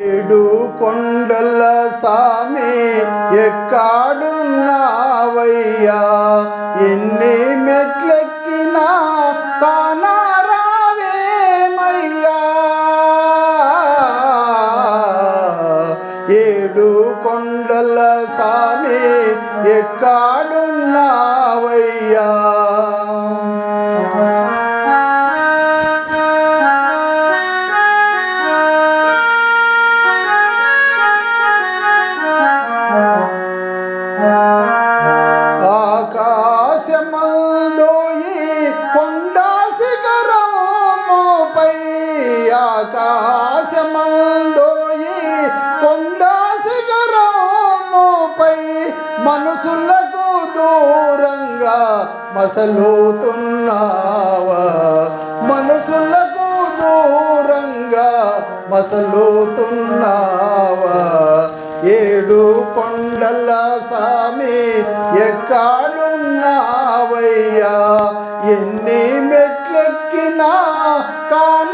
ఏడు కొండల సామి ఎక్కాడున్నావయ్యా. ఎన్ని మెట్లెక్కినా కానారావేమయ్యా. ఏడు కొండల సామి ఎక్కాడున్నా మనసులకు దూరంగా మసలుతున్నావా? మనసులకు దూరంగా మసలుతున్నావా? ఏడు కొండల సామి ఎక్కాడున్నావయ్యా? ఎన్ని మెట్లెక్కినా కానారావేమయ్యా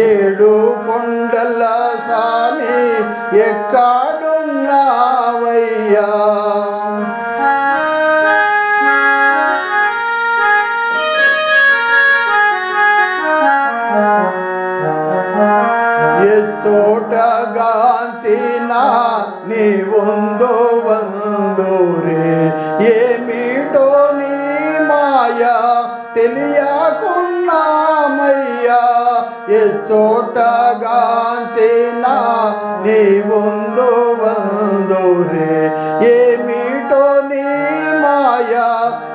ఏడు కొండల సామి ఎక్కాడున్నావయ్యా? చోటగాంచిన నీ ఉందో వందూరే ఏమిటో నీ మాయా తెలియకున్నామయ్యా? ఏ చోటగాంచిన నీ ముందు వందూరే. ఏమిటో నీ మాయా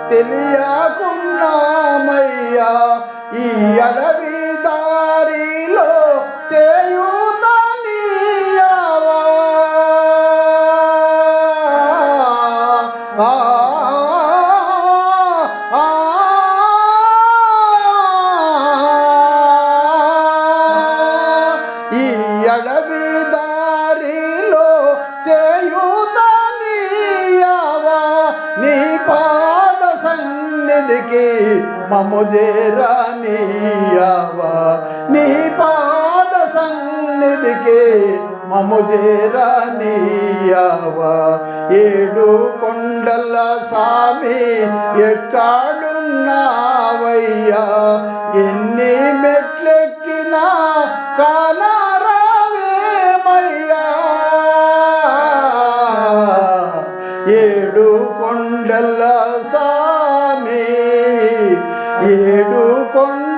తెలియకున్నామయ్యా ఈ అడవి మము చేరనీయవా నీ పాద సన్నిధికే మము చేరనీయవా ఏడు కొండల సామి ఎక్కాడున్నావయ్యా. ఎన్ని మెట్లెక్కినా కానారావేమయ్యా? ఏడు కొండల సా ఏడు కొండ